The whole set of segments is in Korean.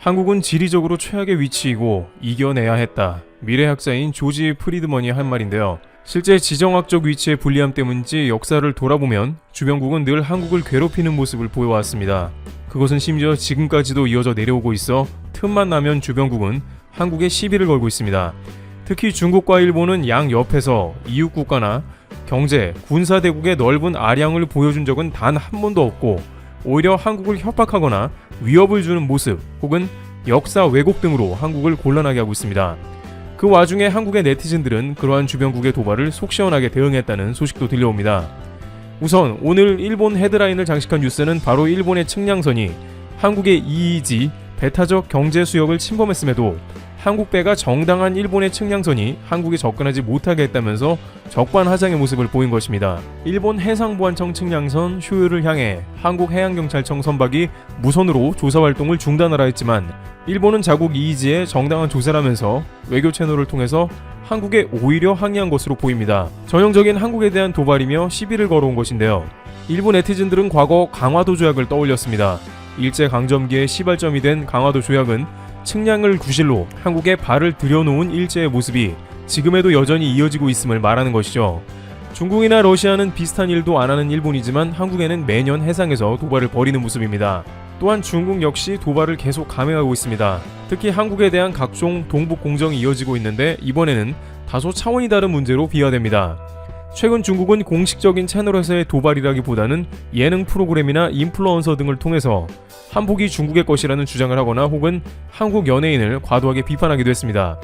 한국은 지리적으로 최악의 위치이고 이겨내야 했다. 미래학자인 조지 프리드먼이 한 말인데요. 실제 지정학적 위치의 불리함 때문인지 역사를 돌아보면 주변국은 늘 한국을 괴롭히는 모습을 보여왔습니다. 그것은 심지어 지금까지도 이어져 내려오고 있어 틈만 나면 주변국은 한국에 시비를 걸고 있습니다. 특히 중국과 일본은 양 옆에서 이웃 국가나 경제, 군사 대국의 넓은 아량을 보여준 적은 단 한 번도 없고 오히려 한국을 협박하거나 위협을 주는 모습 혹은 역사 왜곡 등으로 한국을 곤란하게 하고 있습니다. 그 와중에 한국의 네티즌들은 그러한 주변국의 도발을 속 시원하게 대응했다는 소식도 들려옵니다. 우선 오늘 일본 헤드라인을 장식한 뉴스는 바로 일본의 측량선이 한국의 EEZ 배타적 경제 수역을 침범했음에도 한국 배가 정당한 일본의 측량선이 한국에 접근하지 못하게 했다면서 적반하장의 모습을 보인 것입니다. 일본 해상보안청 측량선 휴유를 향해 한국 해양경찰청 선박이 무선으로 조사 활동을 중단하라 했지만 일본은 자국 이의지에 정당한 조사라면서 외교 채널을 통해서 한국에 오히려 항의한 것으로 보입니다. 전형적인 한국에 대한 도발이며 시비를 걸어온 것인데요. 일본 네티즌들은 과거 강화도 조약을 떠올렸습니다. 일제 강점기의 시발점이 된 강화도 조약은 측량을 구실로 한국에 발을 들여놓은 일제의 모습이 지금에도 여전히 이어지고 있음을 말하는 것이죠. 중국이나 러시아는 비슷한 일도 안 하는 일본이지만 한국에는 매년 해상에서 도발을 벌이는 모습입니다. 또한 중국 역시 도발을 계속 감행하고 있습니다. 특히 한국에 대한 각종 동북 공정이 이어지고 있는데 이번에는 다소 차원이 다른 문제로 비화됩니다. 최근 중국은 공식적인 채널에서의 도발이라기보다는 예능 프로그램이나 인플루언서 등을 통해서 한복이 중국의 것이라는 주장을 하거나 혹은 한국 연예인을 과도하게 비판하기도 했습니다.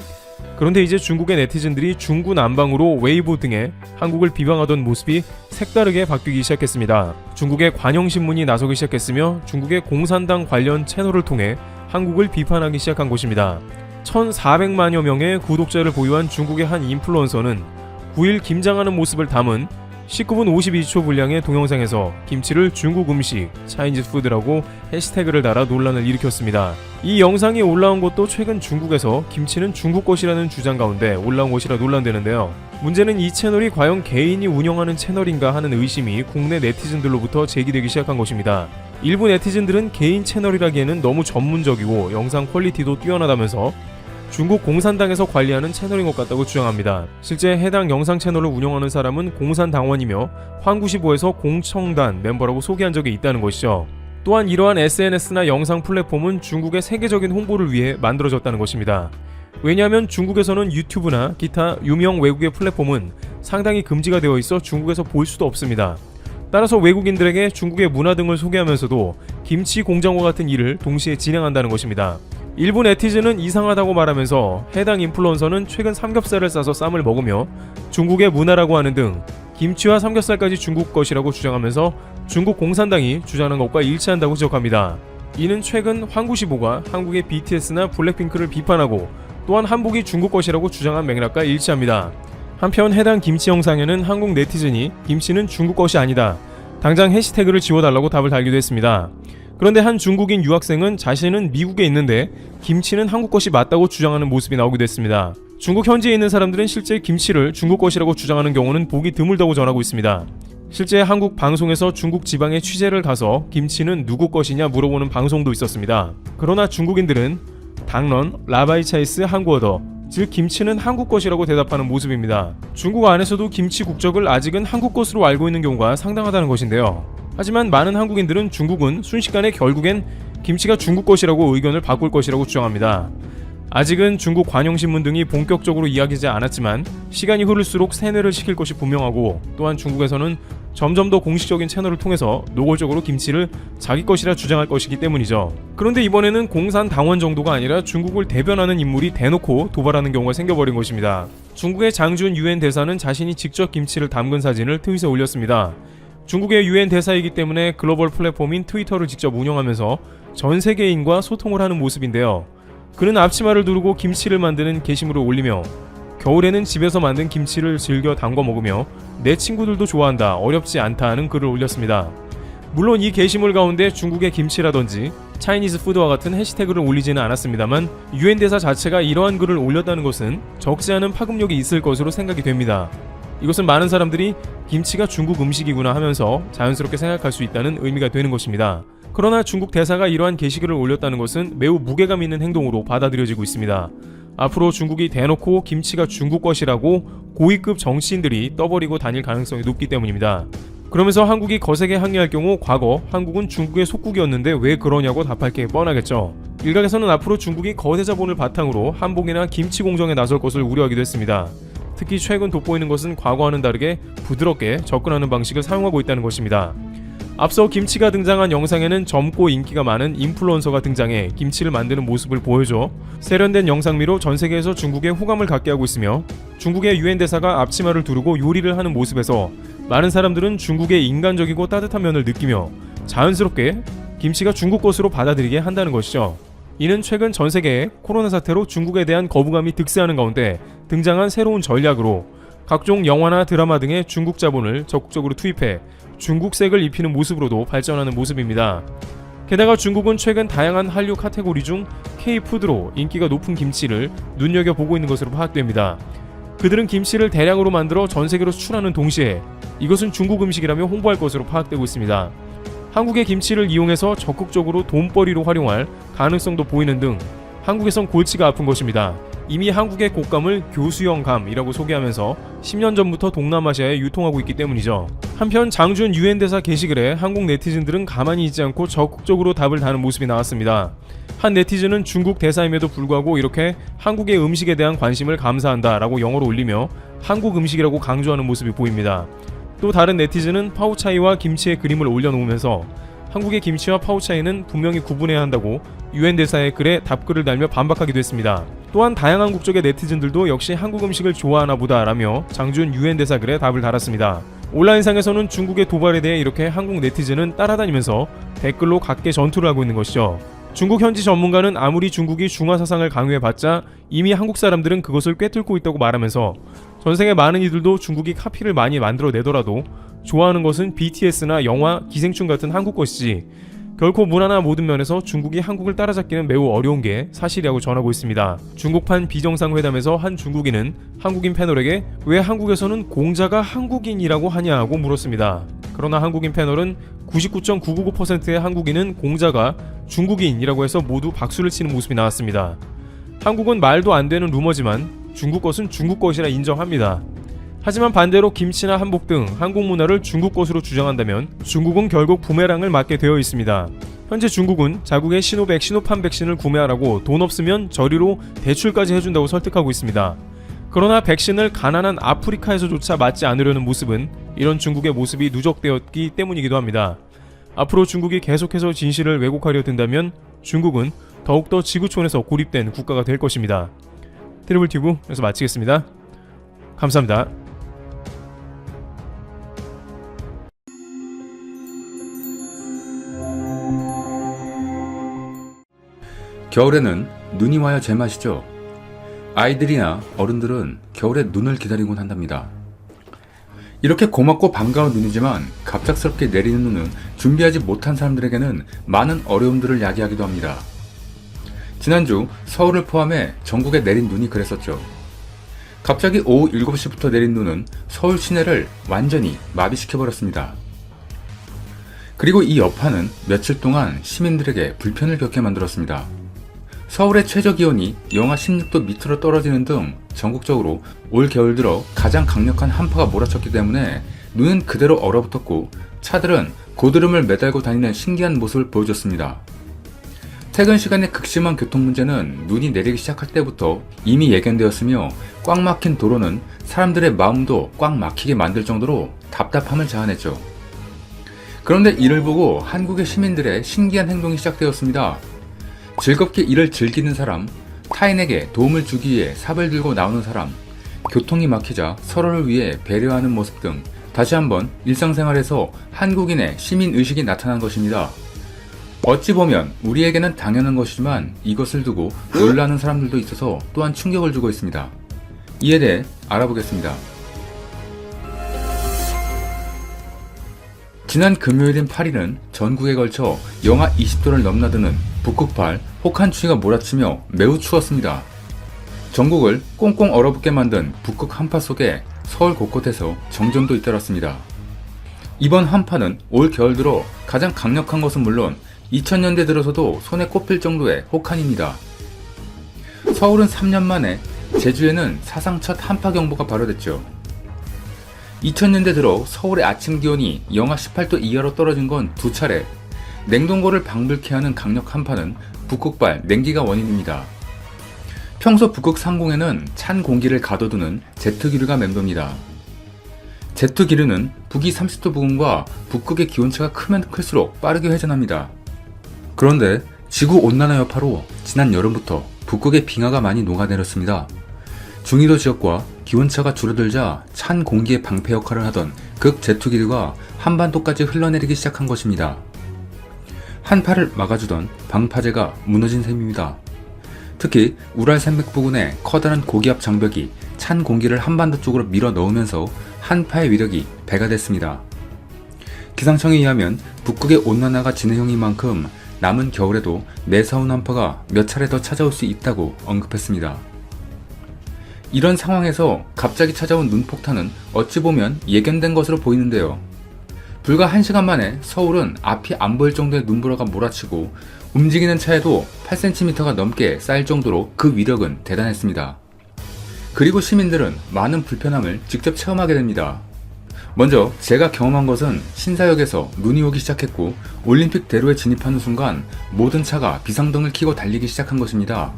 그런데 이제 중국의 네티즌들이 중구 난방으로 웨이보 등에 한국을 비방하던 모습이 색다르게 바뀌기 시작했습니다. 중국의 관영신문이 나서기 시작했으며 중국의 공산당 관련 채널을 통해 한국을 비판하기 시작한 것입니다. 1,400만여 명의 구독자를 보유한 중국의 한 인플루언서는 9일 김장하는 모습을 담은 19분 52초 분량의 동영상에서 김치를 중국 음식, 차이니즈 푸드라고 해시태그를 달아 논란을 일으켰습니다. 이 영상이 올라온 것도 최근 중국에서 김치는 중국 것이라는 주장 가운데 올라온 것이라 논란되는데요. 문제는 이 채널이 과연 개인이 운영하는 채널인가 하는 의심이 국내 네티즌들로부터 제기되기 시작한 것입니다. 일부 네티즌들은 개인 채널이라기에는 너무 전문적이고 영상 퀄리티도 뛰어나다면서 중국 공산당에서 관리하는 채널인 것 같다고 주장합니다. 실제 해당 영상 채널을 운영하는 사람은 공산당원이며 황구시보에서 공청단 멤버라고 소개한 적이 있다는 것이죠. 또한 이러한 SNS나 영상 플랫폼은 중국의 세계적인 홍보를 위해 만들어졌다는 것입니다. 왜냐하면 중국에서는 유튜브나 기타 유명 외국의 플랫폼은 상당히 금지가 되어 있어 중국에서 볼 수도 없습니다. 따라서 외국인들에게 중국의 문화 등을 소개하면서도 김치 공장과 같은 일을 동시에 진행한다는 것입니다. 일부 네티즌은 이상하다고 말하면서 해당 인플루언서는 최근 삼겹살을 싸서 쌈을 먹으며 중국의 문화라고 하는 등 김치와 삼겹살까지 중국 것이라고 주장하면서 중국 공산당이 주장하는 것과 일치한다고 지적합니다. 이는 최근 황구시보가 한국의 BTS나 블랙핑크를 비판하고 또한 한복이 중국 것이라고 주장한 맥락과 일치합니다. 한편 해당 김치 영상에는 한국 네티즌이 김치는 중국 것이 아니다. 당장 해시태그를 지워달라고 답을 달기도 했습니다. 그런데 한 중국인 유학생은 자신은 미국에 있는데 김치는 한국 것이 맞다고 주장하는 모습이 나오기도 했습니다. 중국 현지에 있는 사람들은 실제 김치를 중국 것이라고 주장하는 경우는 보기 드물다고 전하고 있습니다. 실제 한국 방송에서 중국 지방에 취재를 가서 김치는 누구 것이냐 물어보는 방송도 있었습니다. 그러나 중국인들은 당런 라바이차이스 한국어더 즉 김치는 한국 것이라고 대답하는 모습입니다. 중국 안에서도 김치 국적을 아직은 한국 것으로 알고 있는 경우가 상당하다는 것인데요. 하지만 많은 한국인들은 중국은 순식간에 결국엔 김치가 중국 것이라고 의견을 바꿀 것이라고 주장합니다. 아직은 중국 관영신문 등이 본격적으로 이야기하지 않았지만 시간이 흐를수록 세뇌를 시킬 것이 분명하고 또한 중국에서는 점점 더 공식적인 채널을 통해서 노골적으로 김치를 자기 것이라 주장할 것이기 때문이죠. 그런데 이번에는 공산 당원 정도가 아니라 중국을 대변하는 인물이 대놓고 도발하는 경우가 생겨버린 것입니다. 중국의 장준 유엔 대사는 자신이 직접 김치를 담근 사진을 트윗에 올렸습니다. 중국의 유엔 대사이기 때문에 글로벌 플랫폼인 트위터를 직접 운영하면서 전 세계인과 소통을 하는 모습인데요. 그는 앞치마를 두르고 김치를 만드는 게시물을 올리며 겨울에는 집에서 만든 김치를 즐겨 담궈 먹으며 내 친구들도 좋아한다 어렵지 않다 하는 글을 올렸습니다. 물론 이 게시물 가운데 중국의 김치라든지 차이니즈 푸드와 같은 해시태그를 올리지는 않았습니다만 유엔 대사 자체가 이러한 글을 올렸다는 것은 적지 않은 파급력이 있을 것으로 생각이 됩니다. 이것은 많은 사람들이 김치가 중국 음식이구나 하면서 자연스럽게 생각할 수 있다는 의미가 되는 것입니다. 그러나 중국 대사가 이러한 게시글을 올렸다는 것은 매우 무게감 있는 행동으로 받아들여지고 있습니다. 앞으로 중국이 대놓고 김치가 중국 것이라고 고위급 정치인들이 떠버리고 다닐 가능성이 높기 때문입니다. 그러면서 한국이 거세게 항의할 경우 과거 한국은 중국의 속국이었는데 왜 그러냐고 답할 게 뻔하겠죠. 일각에서는 앞으로 중국이 거대 자본을 바탕으로 한복이나 김치 공정에 나설 것을 우려하기도 했습니다. 특히 최근 돋보이는 것은 과거와는 다르게 부드럽게 접근하는 방식을 사용하고 있다는 것입니다. 앞서 김치가 등장한 영상에는 젊고 인기가 많은 인플루언서가 등장해 김치를 만드는 모습을 보여줘 세련된 영상미로 전 세계에서 중국에 호감을 갖게 하고 있으며 중국의 유엔 대사가 앞치마를 두르고 요리를 하는 모습에서 많은 사람들은 중국의 인간적이고 따뜻한 면을 느끼며 자연스럽게 김치가 중국 것으로 받아들이게 한다는 것이죠. 이는 최근 전 세계에 코로나 사태로 중국에 대한 거부감이 득세하는 가운데 등장한 새로운 전략으로 각종 영화나 드라마 등의 중국 자본을 적극적으로 투입해 중국색을 입히는 모습으로도 발전하는 모습입니다. 게다가 중국은 최근 다양한 한류 카테고리 중 K-푸드로 인기가 높은 김치를 눈여겨보고 있는 것으로 파악됩니다. 그들은 김치를 대량으로 만들어 전 세계로 수출하는 동시에 이것은 중국 음식이라며 홍보할 것으로 파악되고 있습니다. 한국의 김치를 이용해서 적극적으로 돈벌이로 활용할 가능성도 보이는 등 한국에선 골치가 아픈 것입니다. 이미 한국의 곶감을 교수형감이라고 소개하면서 10년 전부터 동남아시아에 유통하고 있기 때문이죠. 한편 장준 유엔 대사 게시글에 한국 네티즌들은 가만히 있지 않고 적극적으로 답을 다는 모습이 나왔습니다. 한 네티즌은 중국 대사임에도 불구하고 이렇게 한국의 음식에 대한 관심을 감사한다라고 영어로 올리며 한국 음식이라고 강조하는 모습이 보입니다. 또 다른 네티즌은 파우차이와 김치의 그림을 올려놓으면서 한국의 김치와 파우차이는 분명히 구분해야 한다고 유엔 대사의 글에 답글을 달며 반박하기도 했습니다. 또한 다양한 국적의 네티즌들도 역시 한국 음식을 좋아하나 보다라며 장준 유엔 대사 글에 답을 달았습니다. 온라인상에서는 중국의 도발에 대해 이렇게 한국 네티즌은 따라다니면서 댓글로 각계 전투를 하고 있는 것이죠. 중국 현지 전문가는 아무리 중국이 중화 사상을 강요해봤자 이미 한국 사람들은 그것을 꿰뚫고 있다고 말하면서 전 세계 많은 이들도 중국이 카피를 많이 만들어내더라도 좋아하는 것은 BTS나 영화, 기생충 같은 한국 것이지 결코 문화나 모든 면에서 중국이 한국을 따라잡기는 매우 어려운 게 사실이라고 전하고 있습니다. 중국판 비정상회담에서 한 중국인은 한국인 패널에게 왜 한국에서는 공자가 한국인이라고 하냐고 물었습니다. 그러나 한국인 패널은 99.999%의 한국인은 공자가 중국인이라고 해서 모두 박수를 치는 모습이 나왔습니다. 한국은 말도 안 되는 루머지만 중국 것은 중국 것이라 인정합니다. 하지만 반대로 김치나 한복 등 한국 문화를 중국 것으로 주장한다면 중국은 결국 부메랑을 맞게 되어 있습니다. 현재 중국은 자국의 시노백, 시노판 백신을 구매하라고 돈 없으면 저리로 대출까지 해준다고 설득하고 있습니다. 그러나 백신을 가난한 아프리카에서조차 맞지 않으려는 모습은 이런 중국의 모습이 누적되었기 때문이기도 합니다. 앞으로 중국이 계속해서 진실을 왜곡하려 든다면 중국은 더욱더 지구촌에서 고립된 국가가 될 것입니다. 트리블 튜브에서 마치겠습니다. 감사합니다. 겨울에는 눈이 와야 제맛이죠. 아이들이나 어른들은 겨울에 눈을 기다리곤 한답니다. 이렇게 고맙고 반가운 눈이지만 갑작스럽게 내리는 눈은 준비하지 못한 사람들에게는 많은 어려움들을 야기하기도 합니다. 지난주 서울을 포함해 전국에 내린 눈이 그랬었죠. 갑자기 오후 7시부터 내린 눈은 서울 시내를 완전히 마비시켜버렸습니다. 그리고 이 여파는 며칠 동안 시민들에게 불편을 겪게 만들었습니다. 서울의 최저 기온이 영하 16도 밑으로 떨어지는 등 전국적으로 올 겨울 들어 가장 강력한 한파가 몰아쳤기 때문에 눈은 그대로 얼어붙었고 차들은 고드름을 매달고 다니는 신기한 모습을 보여줬습니다. 퇴근 시간에 극심한 교통 문제는 눈이 내리기 시작할 때부터 이미 예견되었으며 꽉 막힌 도로는 사람들의 마음도 꽉 막히게 만들 정도로 답답함을 자아냈죠. 그런데 이를 보고 한국의 시민들의 신기한 행동이 시작되었습니다. 즐겁게 일을 즐기는 사람, 타인에게 도움을 주기 위해 삽을 들고 나오는 사람, 교통이 막히자 서로를 위해 배려하는 모습 등 다시 한번 일상생활에서 한국인의 시민의식이 나타난 것입니다. 어찌 보면 우리에게는 당연한 것이지만 이것을 두고 놀라는 사람들도 있어서 또한 충격을 주고 있습니다. 이에 대해 알아보겠습니다. 지난 금요일인 8일은 전국에 걸쳐 영하 20도를 넘나드는 북극발 혹한 추위가 몰아치며 매우 추웠습니다. 전국을 꽁꽁 얼어붙게 만든 북극 한파 속에 서울 곳곳에서 정전도 잇따랐습니다. 이번 한파는 올 겨울 들어 가장 강력한 것은 물론 2000년대 들어서도 손에 꼽힐 정도의 혹한입니다. 서울은 3년 만에, 제주에는 사상 첫 한파 경보가 발효됐죠. 2000년대 들어 서울의 아침 기온이 영하 18도 이하로 떨어진 건 두 차례, 냉동고를 방불케 하는 강력 한파는 북극발 냉기가 원인입니다. 평소 북극 상공에는 찬 공기를 가둬두는 제트기류가 맴돕니다. 제트기류는 북위 30도 부근과 북극의 기온차가 크면 클수록 빠르게 회전합니다. 그런데 지구 온난화 여파로 지난 여름부터 북극의 빙하가 많이 녹아내렸습니다. 중위도 지역과 기온차가 줄어들자 찬 공기의 방패 역할을 하던 극 제트기류가 한반도까지 흘러내리기 시작한 것입니다. 한파를 막아주던 방파제가 무너진 셈입니다. 특히 우랄 산맥 부근의 커다란 고기압 장벽이 찬 공기를 한반도 쪽으로 밀어 넣으면서 한파의 위력이 배가 됐습니다. 기상청에 의하면 북극의 온난화가 진행형인 만큼 남은 겨울에도 매서운 한파가 몇 차례 더 찾아올 수 있다고 언급했습니다. 이런 상황에서 갑자기 찾아온 눈폭탄은 어찌 보면 예견된 것으로 보이는데요. 불과 1시간 만에 서울은 앞이 안 보일 정도의 눈보라가 몰아치고 움직이는 차에도 8cm가 넘게 쌓일 정도로 그 위력은 대단했습니다. 그리고 시민들은 많은 불편함을 직접 체험하게 됩니다. 먼저 제가 경험한 것은 신사역에서 눈이 오기 시작했고 올림픽 대로에 진입하는 순간 모든 차가 비상등을 켜고 달리기 시작한 것입니다.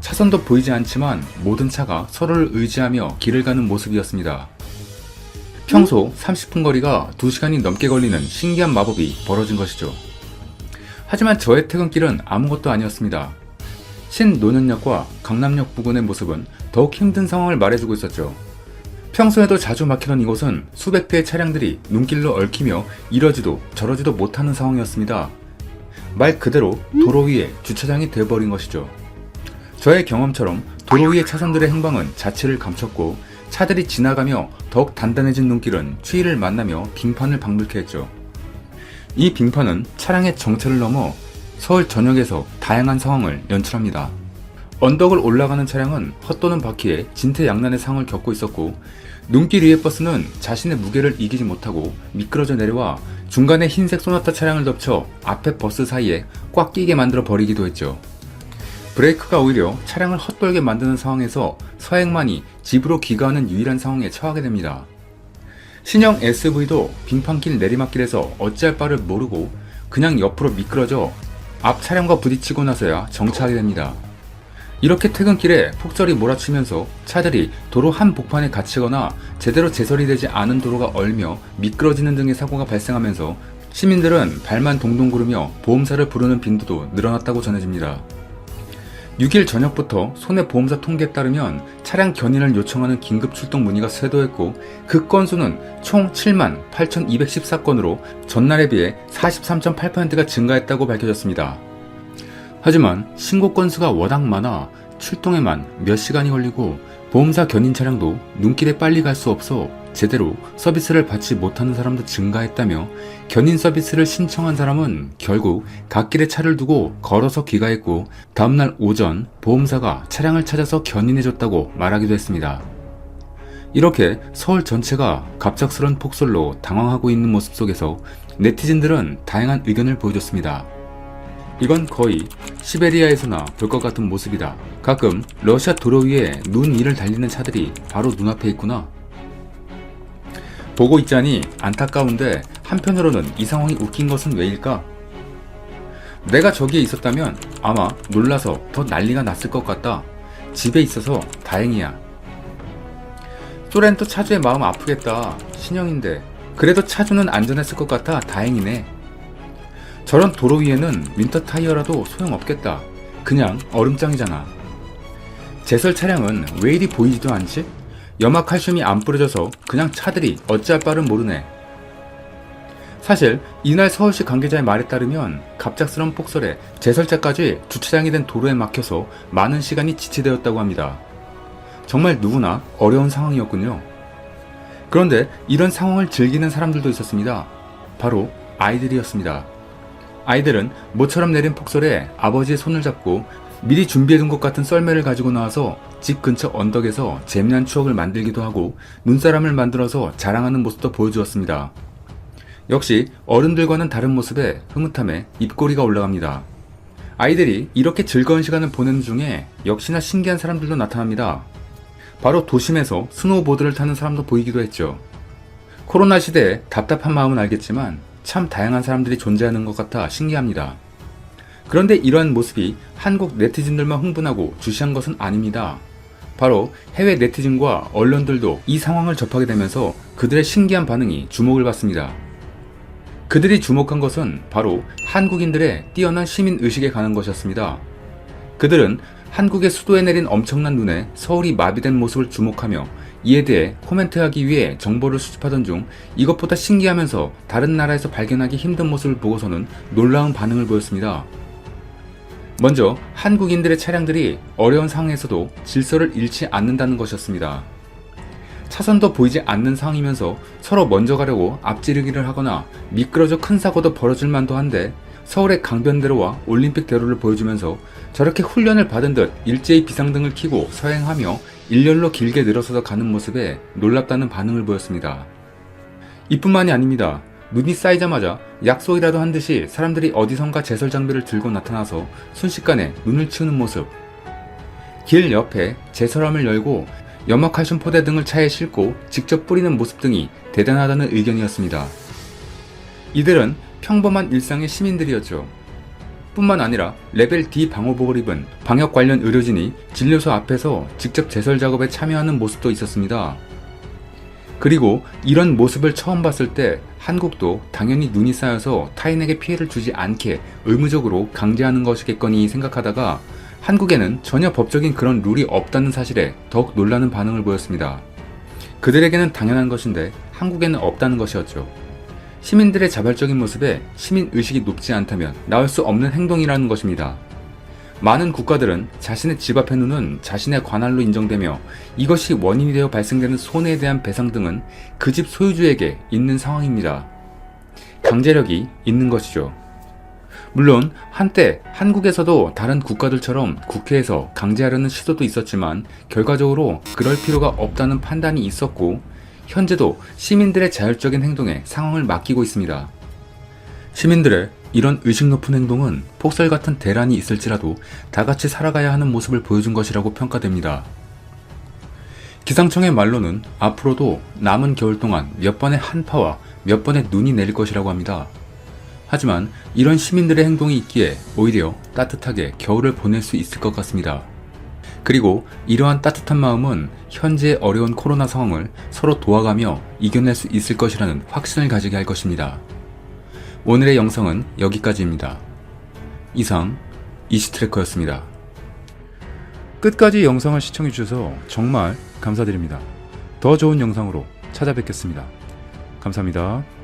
차선도 보이지 않지만 모든 차가 서로를 의지하며 길을 가는 모습이었습니다. 평소 30분 거리가 2시간이 넘게 걸리는 신기한 마법이 벌어진 것이죠. 하지만 저의 퇴근길은 아무것도 아니었습니다. 신노년역과 강남역 부근의 모습은 더욱 힘든 상황을 말해주고 있었죠. 평소에도 자주 막히던 이곳은 수백 대의 차량들이 눈길로 얽히며 이러지도 저러지도 못하는 상황이었습니다. 말 그대로 도로 위에 주차장이 되어버린 것이죠. 저의 경험처럼 도로 위의 차선들의 행방은 자취를 감췄고 차들이 지나가며 더욱 단단해진 눈길은 추위를 만나며 빙판을 방불케 했죠. 이 빙판은 차량의 정체를 넘어 서울 전역에서 다양한 상황을 연출합니다. 언덕을 올라가는 차량은 헛도는 바퀴에 진퇴양난의 상황을 겪고 있었고 눈길 위의 버스는 자신의 무게를 이기지 못하고 미끄러져 내려와 중간에 흰색 소나타 차량을 덮쳐 앞에 버스 사이에 꽉 끼게 만들어 버리기도 했죠. 브레이크가 오히려 차량을 헛돌게 만드는 상황에서 서행만이 집으로 귀가하는 유일한 상황에 처하게 됩니다. 신형 SV도 빙판길 내리막길에서 어찌할 바를 모르고 그냥 옆으로 미끄러져 앞 차량과 부딪히고 나서야 정차하게 됩니다. 이렇게 퇴근길에 폭설이 몰아치면서 차들이 도로 한 복판에 갇히거나 제대로 제설이 되지 않은 도로가 얼며 미끄러지는 등의 사고가 발생하면서 시민들은 발만 동동 구르며 보험사를 부르는 빈도도 늘어났다고 전해집니다. 6일 저녁부터 손해보험사 통계에 따르면 차량 견인을 요청하는 긴급 출동 문의가 쇄도했고 그 건수는 총 7만 8,214건으로 전날에 비해 43.8%가 증가했다고 밝혀졌습니다. 하지만 신고 건수가 워낙 많아 출동에만 몇 시간이 걸리고 보험사 견인 차량도 눈길에 빨리 갈 수 없어 제대로 서비스를 받지 못하는 사람도 증가했다며 견인 서비스를 신청한 사람은 결국 갓길에 차를 두고 걸어서 귀가했고 다음날 오전 보험사가 차량을 찾아서 견인해줬다고 말하기도 했습니다. 이렇게 서울 전체가 갑작스런 폭설로 당황하고 있는 모습 속에서 네티즌들은 다양한 의견을 보여줬습니다. 이건 거의 시베리아에서나 볼 것 같은 모습이다. 가끔 러시아 도로 위에 눈 위를 달리는 차들이 바로 눈앞에 있구나. 보고 있자니 안타까운데 한편으로는 이 상황이 웃긴 것은 왜일까? 내가 저기에 있었다면 아마 놀라서 더 난리가 났을 것 같다. 집에 있어서 다행이야. 소렌토 차주의 마음 아프겠다. 신형인데. 그래도 차주는 안전했을 것 같아 다행이네. 저런 도로 위에는 윈터 타이어라도 소용없겠다. 그냥 얼음장이잖아. 제설 차량은 왜 이리 보이지도 않지? 염화 칼슘이 안 뿌려져서 그냥 차들이 어찌할 바를 모르네. 사실 이날 서울시 관계자의 말에 따르면 갑작스런 폭설에 제설차까지 주차장이 된 도로에 막혀서 많은 시간이 지체되었다고 합니다. 정말 누구나 어려운 상황이었군요. 그런데 이런 상황을 즐기는 사람들도 있었습니다. 바로 아이들이었습니다. 아이들은 모처럼 내린 폭설에 아버지의 손을 잡고 미리 준비해둔 것 같은 썰매를 가지고 나와서 집 근처 언덕에서 재미난 추억을 만들기도 하고 눈사람을 만들어서 자랑하는 모습도 보여주었습니다. 역시 어른들과는 다른 모습에 흐뭇함에 입꼬리가 올라갑니다. 아이들이 이렇게 즐거운 시간을 보내는 중에 역시나 신기한 사람들도 나타납니다. 바로 도심에서 스노우보드를 타는 사람도 보이기도 했죠. 코로나 시대에 답답한 마음은 알겠지만 참 다양한 사람들이 존재하는 것 같아 신기합니다. 그런데 이러한 모습이 한국 네티즌들만 흥분하고 주시한 것은 아닙니다. 바로 해외 네티즌과 언론들도 이 상황을 접하게 되면서 그들의 신기한 반응이 주목을 받습니다. 그들이 주목한 것은 바로 한국인들의 뛰어난 시민 의식에 관한 것이었습니다. 그들은 한국의 수도에 내린 엄청난 눈에 서울이 마비된 모습을 주목하며 이에 대해 코멘트하기 위해 정보를 수집하던 중 이것보다 신기하면서 다른 나라에서 발견하기 힘든 모습을 보고서는 놀라운 반응을 보였습니다. 먼저 한국인들의 차량들이 어려운 상황에서도 질서를 잃지 않는다는 것이었습니다. 차선도 보이지 않는 상황이면서 서로 먼저 가려고 앞지르기를 하거나 미끄러져 큰 사고도 벌어질 만도 한데 서울의 강변대로와 올림픽대로를 보여주면서 저렇게 훈련을 받은 듯 일제히 비상등을 켜고 서행하며 일렬로 길게 늘어서서 가는 모습에 놀랍다는 반응을 보였습니다. 이뿐만이 아닙니다. 눈이 쌓이자마자 약속이라도 한 듯이 사람들이 어디선가 제설 장비를 들고 나타나서 순식간에 눈을 치우는 모습. 길 옆에 제설함을 열고 염화칼슘 포대 등을 차에 싣고 직접 뿌리는 모습 등이 대단하다는 의견이었습니다. 이들은 평범한 일상의 시민들이었죠. 뿐만 아니라 레벨 D 방호복을 입은 방역 관련 의료진이 진료소 앞에서 직접 제설 작업에 참여하는 모습도 있었습니다. 그리고 이런 모습을 처음 봤을 때 한국도 당연히 눈이 쌓여서 타인에게 피해를 주지 않게 의무적으로 강제하는 것이겠거니 생각하다가 한국에는 전혀 법적인 그런 룰이 없다는 사실에 더욱 놀라는 반응을 보였습니다. 그들에게는 당연한 것인데 한국에는 없다는 것이었죠. 시민들의 자발적인 모습에 시민 의식이 높지 않다면 나올 수 없는 행동이라는 것입니다. 많은 국가들은 자신의 집 앞의 눈은 자신의 관할로 인정되며 이것이 원인이 되어 발생되는 손해에 대한 배상 등은 그 집 소유주에게 있는 상황입니다. 강제력이 있는 것이죠. 물론 한때 한국에서도 다른 국가들처럼 국회에서 강제하려는 시도도 있었지만 결과적으로 그럴 필요가 없다는 판단이 있었고 현재도 시민들의 자율적인 행동에 상황을 맡기고 있습니다. 시민들의 이런 의식 높은 행동은 폭설 같은 대란이 있을지라도 다 같이 살아가야 하는 모습을 보여준 것이라고 평가됩니다. 기상청의 말로는 앞으로도 남은 겨울 동안 몇 번의 한파와 몇 번의 눈이 내릴 것이라고 합니다. 하지만 이런 시민들의 행동이 있기에 오히려 따뜻하게 겨울을 보낼 수 있을 것 같습니다. 그리고 이러한 따뜻한 마음은 현재의 어려운 코로나 상황을 서로 도와가며 이겨낼 수 있을 것이라는 확신을 가지게 할 것입니다. 오늘의 영상은 여기까지입니다. 이상 이시트래커였습니다. 끝까지 영상을 시청해주셔서 정말 감사드립니다. 더 좋은 영상으로 찾아뵙겠습니다. 감사합니다.